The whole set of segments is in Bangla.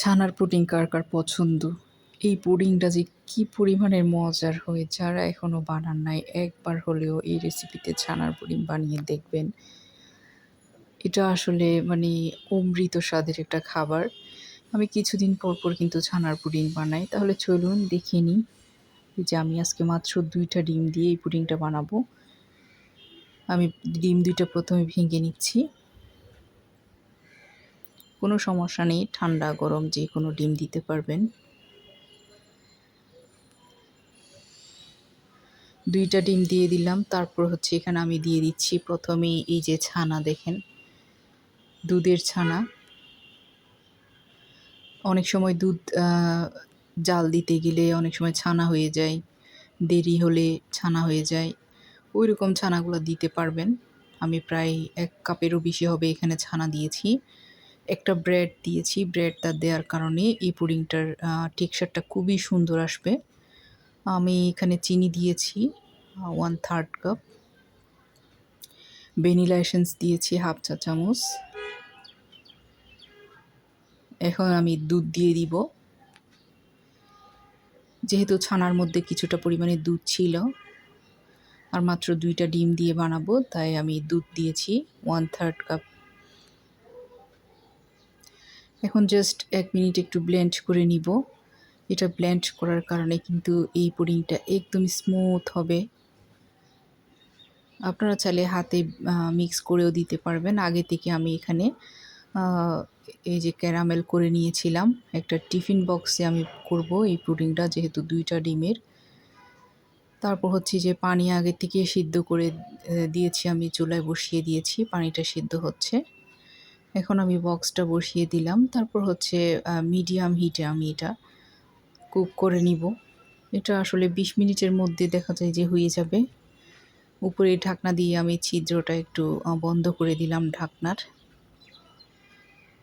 ছানার পুডিং কার কার পছন্দ? এই পুডিংটা যে কি পরিমাণের মজার হয়, যারা এখনও বানান নাই, একবার হলেও এই রেসিপিতে ছানার পুডিং বানিয়ে দেখবেন। এটা আসলে মানে অমৃত স্বাদের একটা খাবার। আমি কিছুদিন পর পর কিন্তু ছানার পুডিং বানাই। তাহলে চলুন দেখিয়ে নিই যে আমি আজকে মাত্র দুইটা ডিম দিয়ে এই পুডিংটা বানাবো। আমি ডিম দুইটা প্রথমে ভেঙে নিচ্ছি। কোনো সমস্যা নেই, ঠান্ডা, গরম, যে কোনো ডিম দিতে পারবেন। দুইটা ডিম দিয়ে দিলাম, তারপর হচ্ছে এখানে আমি দিয়ে দিচ্ছি প্রথমেই এই যে ছানা দেখেন, দুধের ছানা। অনেক সময় দুধ জাল দিতে গেলে অনেক সময় ছানা হয়ে যায়, দেরি হলে ছানা হয়ে যায় ওই রকম ছানাগুলো দিতে পারবেন। আমি প্রায় এক কাপেরও বেশি হবে এখানে ছানা দিয়েছি। একটা ব্রেড দিয়েছি ব্রেডটা দেওয়ার কারণে এই পুডিংটার টেক্সচারটা খুবই সুন্দর আসবে। আমি এখানে চিনি দিয়েছি one third cup vanilla essence দিয়েছি হাফ চা চামচ। এখন আমি দুধ দিয়ে দিব। যেহেতু ছানার মধ্যে কিছুটা পরিমাণে দুধ ছিল, আর মাত্র দুইটা ডিম দিয়ে বানাবো, তাই আমি দুধ দিয়েছি ওয়ান থার্ড কাপ এখন জাস্ট এক মিনিট একটু ব্লেন্ড করে নিব। এটা ব্লেন্ড করার কারণে কিন্তু এই পুডিংটা একদম স্মুথ হবে। আপনারা চাইলে হাতে মিক্স করেও দিতে পারবেন। আগে থেকে আমি এখানে এই যে ক্যারামেল করে নিয়েছিলাম। একটা টিফিন বক্সে আমি করব এই পুডিংটা, যেহেতু দুইটা ডিমের। তারপর হচ্ছে যে পানি আগে থেকে সিদ্ধ করে দিয়েছি আমি, চুলায় বসিয়ে দিয়েছি। পানিটা সিদ্ধ হচ্ছে। এখন আমি বক্সটা বসিয়ে দিলাম। তারপর হচ্ছে মিডিয়াম হিটে আমি এটা কুক করে নিব। এটা আসলে বিশ মিনিটের মধ্যে দেখা যায় যে হয়ে যাবে। উপরে ঢাকনা দিয়ে আমি ছিদ্রটা একটু বন্ধ করে দিলাম ঢাকনার।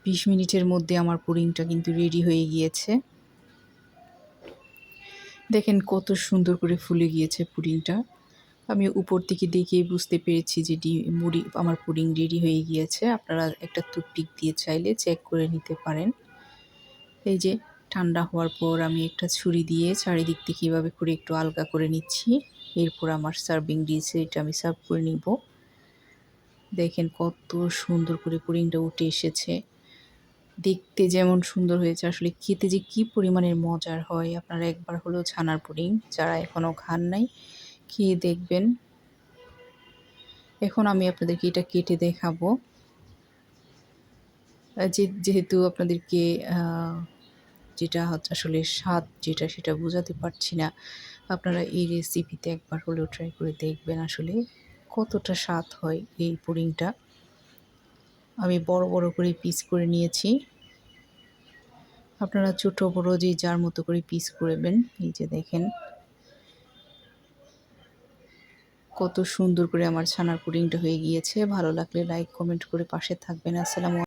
বিশ মিনিটের মধ্যে আমার পুডিংটা কিন্তু রেডি হয়ে গিয়েছে। দেখেন কত সুন্দর করে ফুলে গিয়েছে পুডিংটা আমি উপর থেকে দেখে বুঝতে পেরেছি যে ডি মুড়ি আমার পুডিং রেডি হয়ে গিয়েছে। আপনারা একটা টুথপিক দিয়ে চাইলে চেক করে নিতে পারেন। এই যে, ঠান্ডা হওয়ার পর আমি একটা ছুরি দিয়ে চারিদিক থেকে এভাবে করে একটু আলগা করে নিচ্ছি। এরপর আমার সার্ভিং ডিশে এটা আমি সার্ভ করে নিব। দেখেন কত সুন্দর করে পুডিংটা উঠে এসেছে। দেখতে যেমন সুন্দর হয়েছে, আসলে খেতে যে কি পরিমাণের মজার হয়। আপনারা একবার হলেও ছানার পুডিং, যারা এখনও খান নাই খেয়ে দেখবেন? এখন আমি আপনাদেরকে এটা কেটে দেখাবো। যে, যেহেতু আপনাদেরকে যেটা হচ্ছে আসলে স্বাদ যেটা সেটা বোঝাতে পারছি না, আপনারা এই রেসিপিতে একবার হলেও ট্রাই করে দেখবেন আসলে কতটা স্বাদ হয় এই পুডিংটা। আমি বড় বড় করে পিস করে নিয়েছি। আপনারা ছোটো, বড়ো যে, যার মতো করে পিস করবেন, এই যে দেখেন। কত সুন্দর করে আমার ছানার পুডিংটা হয়ে গিয়েছে। ভালো লাগলে লাইক কমেন্ট করে পাশে থাকবেন। আসসালামু